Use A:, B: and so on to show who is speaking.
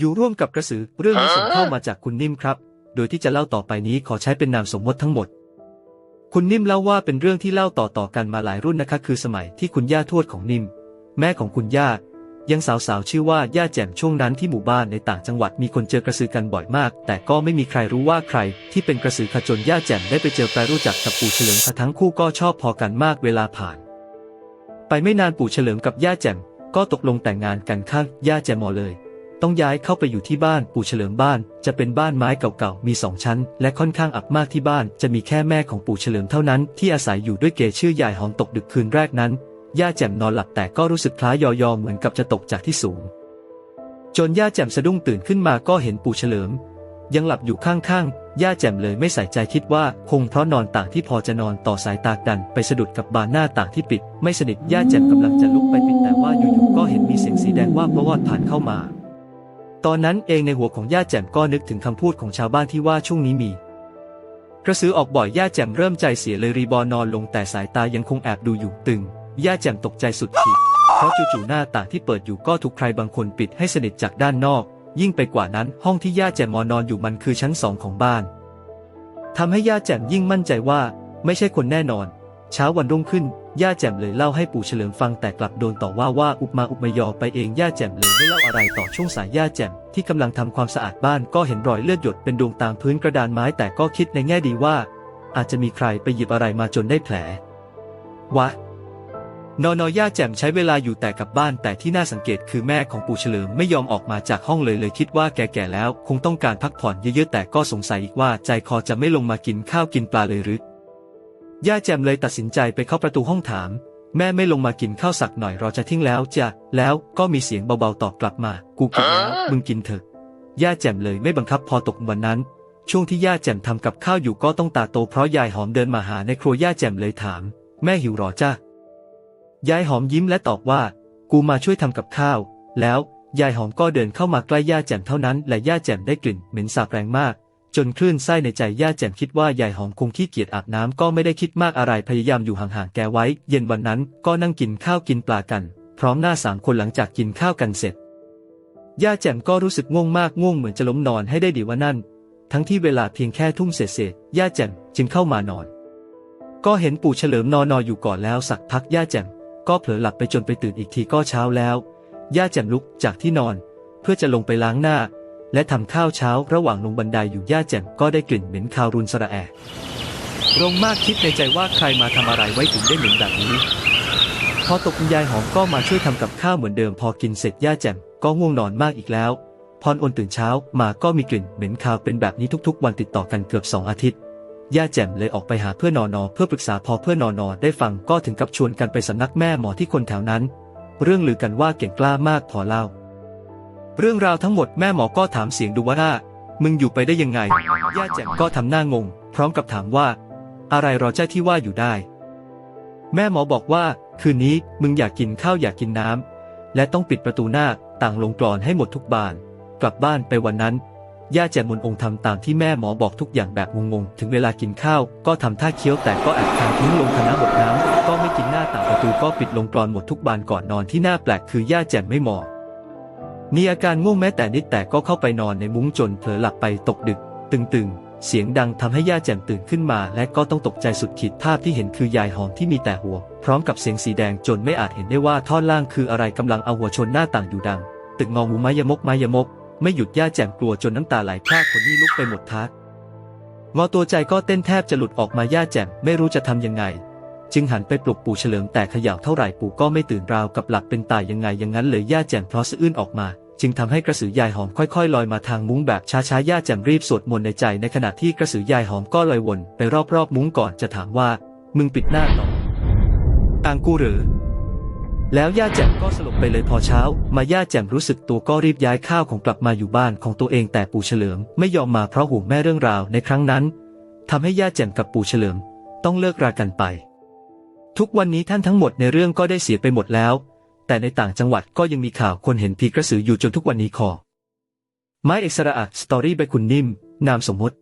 A: อยู่ร่วมกับกระสือเรื่องนี้ส่งเข้ามาจากคุณนิ่มครับ โดยที่จะเล่าต่อไปนี้ขอใช้เป็นนามสมมติทั้งหมด คุณนิ่มเล่าว่าเป็นเรื่องที่เล่าต่อๆกันมาหลายรุ่นนะคะ คือสมัยที่คุณย่าทวดของนิ่ม แม่ของคุณย่ายังสาวๆชื่อว่าย่าแจ่มช่วงนั้นที่หมู่บ้านในต่างจังหวัดมีคนเจอกระสือกันบ่อยมาก แต่ก็ไม่มีใครรู้ว่าใคร ที่เป็นกระสือขจนย่าแจ่มได้ไปเจอไปรู้จักกับปู่เฉลิมทั้งคู่ก็ชอบพอกันมากเวลาผ่าน ไปไม่นานปู่เฉลิมกับย่าแจ่มก็ตกลงแต่งงานกันข้างย่าแจ่มหมอเลย ต้องย้ายเข้าไปอยู่ที่บ้านปู่เฉลิมบ้าน จะเป็นบ้านไม้เก่าๆ มีสองชั้น และค่อนข้างอับมากที่บ้าน จะมีแค่แม่ของปู่เฉลิมเท่านั้นที่อาศัยอยู่ด้วยเกชื่อยายหอมตกดึกคืนแรกนั้น ย่าแจ่มนอนหลับแต่ก็รู้สึกคล้ายยอๆเหมือนกับจะตกจากที่สูง จนย่าแจ่มสะดุ้งตื่นขึ้นมาก็เห็นปู่เฉลิม ยังหลับอยู่ข้างๆ ย่าแจ่มเลยไม่ใส่ใจคิดว่าคงเพราะนอนต่างที่พอจะนอนต่อสายตาดัน ไปสะดุดกับบานหน้าต่างที่ปิด ไม่สนิทย่าแจ่มกำลังจะลุกไปปิดแต่ว่าอยู่ๆก็เห็นมีเสียงสีแดงว่าเพระวอดผ่านเข้ามา ตอนนั้นเองในหัวของย่าแจ่มก็นึกถึงคำพูดของชาวบ้านที่ว่าช่วงนี้มี กระสือออกบ่อยย่าแจ่มเริ่มใจเสียเลยรีบอนอนลงแต่สายตายังคงแอบดูอยู่ตึง ย่าแจ่มตกใจสุดขีดเพราะจู่ๆหน้าต่างที่เปิดอยู่ก็ถูกใครบางคนปิดให้สนิทจากด้านนอก ยิ่งไปกว่านั้นห้องที่ย่าแจ่มนอนอยู่มันคือชั้นสองของบ้านทำให้ย่าแจ่มยิ่งมั่นใจว่า ไม่ใช่คนแน่นอน เช้าวันรุ่งขึ้น ย่าแจ่มเลยเล่าให้ปู่เฉลิมฟังแต่กลับโดนต่อว่าว่าอุบมาอุบมายอไปเองย่าแจ่มเลยไม่เล่าอะไรต่อช่วงสายย่าแจ่มที่กำลังทำความสะอาดบ้านก็เห็นรอยเลือดหยดเป็นดวงตามพื้นกระดานไม้แต่ก็คิดในแง่ดีว่า อาจจะมีใครไปหยิบอะไรมาจนได้แผล วะนอนอย่าแจ่มใช้เวลาอยู่แต่กับบ้านแต่ที่น่าสังเกตคือแม่ของปู่เฉลิมไม่ยอมออกมาจากห้องเลยเลยคิดว่าแก่ๆแล้ว คงต้องการพักผ่อนเยอะๆแต่ก็สงสัยอีกว่าใจคอจะไม่ลงมากินข้าวกินปลาเลยหรือ ย่าแจ่มเลยตัดสินใจไปเข้าประตูห้องถาม แม่ไม่ลงมากินข้าวสักหน่อยเราจะทิ้งแล้วจะแล้วก็มีเสียงเบาๆตอบกลับมา กูกินแล้วมึงกินเถอะย่าแจ่มเลยไม่บังคับพอตกวันนั้น ช่วงที่ย่าแจ่มทำกับข้าวอยู่ก็ต้องตาโตเพราะยายหอมเดินมาหาในครัวย่าแจ่มเลยถาม แม่หิวหรอจ้ายายหอมยิ้มและตอบว่า กูมาช่วยทำกับข้าว แล้วยายหอมก็เดินเข้ามาใกล้ย่าแจ่มเท่านั้น และย่าแจ่มได้กลิ่นเหม็นสาบแรงมาก จนคลื่นไส้ในใจย่าแจ่มคิดว่ายายหอมคงขี้เกียจอาบน้ำก็ไม่ได้คิดมากอะไรพยายามอยู่ห่างๆแกไว้ เย็นวันนั้นก็นั่งกินข้าวกินปลากัน พร้อมหน้าสามคนหลังจากกินข้าวกันเสร็จย่าแจ่มก็รู้สึกง่วงมากง่วงเหมือนจะล้มนอนให้ได้ดีว่านั่น ทั้งที่เวลาเพียงแค่ทุ่มเศษๆย่าแจ่มจึงเข้ามานอน ก็เห็นปู่เฉลิมนอนนอนอยู่ก่อนแล้วสักพักย่าแจ่มก็เผลอหลับไปจนไปตื่นอีกทีก็เช้าแล้วย่าแจ่มลุกจากที่นอน เพื่อจะลงไปล้างหน้า และทำข้าวเช้าระหว่างลงบันไดอยู่ย่าแจ่มก็ได้กลิ่นเหม็นคาวรุนสระแอะรงมากคิดในใจว่าใครมาทำอะไรไว้ถึงได้เหม็นแบบนี้ พอตกคุณยายหอมก็มาช่วยทำกับข้าวเหมือนเดิมพอกินเสร็จย่าแจ่มก็ง่วงนอนมากอีกแล้วพรอนตื่นเช้ามาก็มีกลิ่นเหม็นคาวเป็นแบบนี้ทุกๆ วันติดต่อกันเกือบสองอาทิตย์ย่าแจ่มเลยออกไปหาเพื่อนอนอเพื่อปรึกษาพอเพื่อนอนอได้ฟังก็ถึงกับชวนกันไปสำนักแม่หมอที่คนแถวนั้น เรื่องลือกันว่าเก่งกล้ามากพอเล่า เรื่องราวทั้งหมดแม่หมอก็ถามเสียงดูว่า มึงอยู่ไปได้ยังไง ย่าแจ่มก็ทำหน้างง พร้อมกับถามว่า อะไรรอเจ้าที่ว่าอยู่ได้ แม่หมอบอกว่า คืนนี้มึงอยากกินข้าวอยากกินน้ำและต้องปิดประตูหน้าต่างลงกรอนให้หมดทุกบาน กลับบ้านไปวันนั้นย่าแจ่มมนองค์ทำตามที่แม่หมอบอกทุกอย่างแบบงงๆ ถึงเวลากินข้าว ก็ทำท่าเคี้ยวแต่ก็แอบทานทิ้งลงคณะบดน้ำก็ไม่กินหน้าต่างประตูก็ปิดลงกรอนหมดทุกบานก่อนนอนที่หน้าแปลกคือย่าแจ่มไม่หมอ มีอาการง่วงแม้แต่นิดแต่ก็เข้าไปนอนในมุ้งจนเผลอหลับไปตกดึก ตึงๆ เสียงดังทำให้ย่าแจ่มตื่นขึ้นมา และก็ต้องตกใจสุดขีดภาพที่เห็นคือยายหอมที่มีแต่หัว พร้อมกับเสียงสีแดงจนไม่อาจเห็นได้ว่าท่อนล่างคืออะไรกำลังเอาหัวชนหน้าต่างอยู่ดัง ตึกงองูไม้ยมกไม้ยมก ไม่หยุดย่าแจ่มกลัวจนน้ำตาไหลพรากคนนี้ลุกไปหมดทักงอตัวใจก็เต้นแทบจะหลุดออกมาย่าแจ่มไม่รู้จะทำยังไง จึงหันไปปลุกปู่เฉลิมแต่เขย่าเท่าไหร่ปู่ก็ไม่ตื่นราวกับหลับเป็นตายยังไงอย่างนั้นเลยย่าแจ่มพราะสะอื้นออกมา จึงทำให้กระสือยายหอมค่อยๆ ลอยมาทางมุ้งแบบช้าๆย่าแจ่มรีบสวดมนต์ในใจในขณะที่กระสือยายหอมก็ลอยวนไปรอบๆมุ้งก่อนจะถามว่า มึงปิดหน้าต่ออ่างกูหรือแล้วย่าแจ่มก็สลบไปเลยพอเช้า มาย่าแจ่มรู้สึกตัวก็รีบย้ายข้าวของกลับมาอยู่บ้านของตัวเองแต่ปู่เฉลิมไม่ยอมมาเพราะห่วงแม่เรื่องราวในครั้งนั้นทำให้ย่าแจ่มกับปู่เฉลิม ต้องเลิกรากันไป ทุกวันนี้ท่านทั้งหมดในเรื่องก็ได้เสียไปหมดแล้ว แต่ในต่างจังหวัดก็ยังมีข่าวคนเห็นผีกระสืออยู่จนทุกวันนี้คอไม้เอกสระอะสตอรี่ใบคุณนิ่ม นามสมมติ